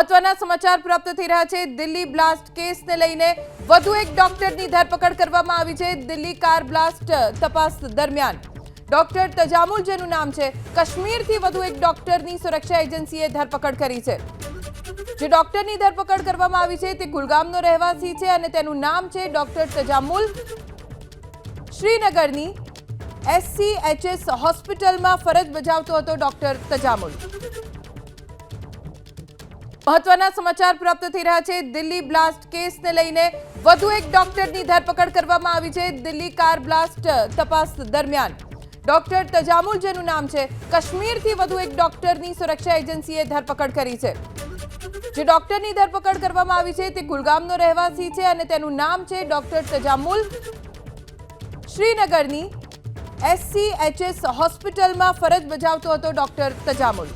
મહત્વના સમાચાર પ્રાપ્ત થઈ રહ્યા છે. દિલ્હી બ્લાસ્ટ કેસને લઈને વધુ એક ડોક્ટરની ધરપકડ કરવામાં આવી છે. દિલ્હી કાર બ્લાસ્ટ તપાસ દરમિયાન. ડોક્ટર તજામુલ જેનું નામ છે. કાશ્મીરથી વધુ એક ડોક્ટરની સુરક્ષા એજન્સીએ ધરપકડ કરી છે. જે ડોક્ટરની ધરપકડ કરવામાં આવી છે તે ગુલગામનો રહેવાસી છે અને તેનું નામ છે ડોક્ટર તજામુલ. શ્રીનગરની એસસીએચએસ હોસ્પિટલમાં ફરજ બજાવતો હતો ડોક્ટર તજામુલ. મહત્વના સમાચાર પ્રાપ્ત થઈ રહ્યા છે. દિલ્હી બ્લાસ્ટ કેસને લઈને વધુ એક ડોક્ટરની ધરપકડ કરવામાં આવી છે. દિલ્હી કાર બ્લાસ્ટ તપાસ દરમિયાન. ડોક્ટર તજામુલ જેનું નામ છે. કાશ્મીરથી વધુ એક ડોક્ટરની સુરક્ષા એજન્સીએ ધરપકડ કરી છે. જે ડોક્ટરની ધરપકડ કરવામાં આવી છે તે ગુલગામનો રહેવાસી છે અને તેનું નામ છે ડોક્ટર તજામુલ. શ્રીનગરની એસસીએચએસ હોસ્પિટલમાં ફરજ બજાવતો હતો ડોક્ટર તજામુલ.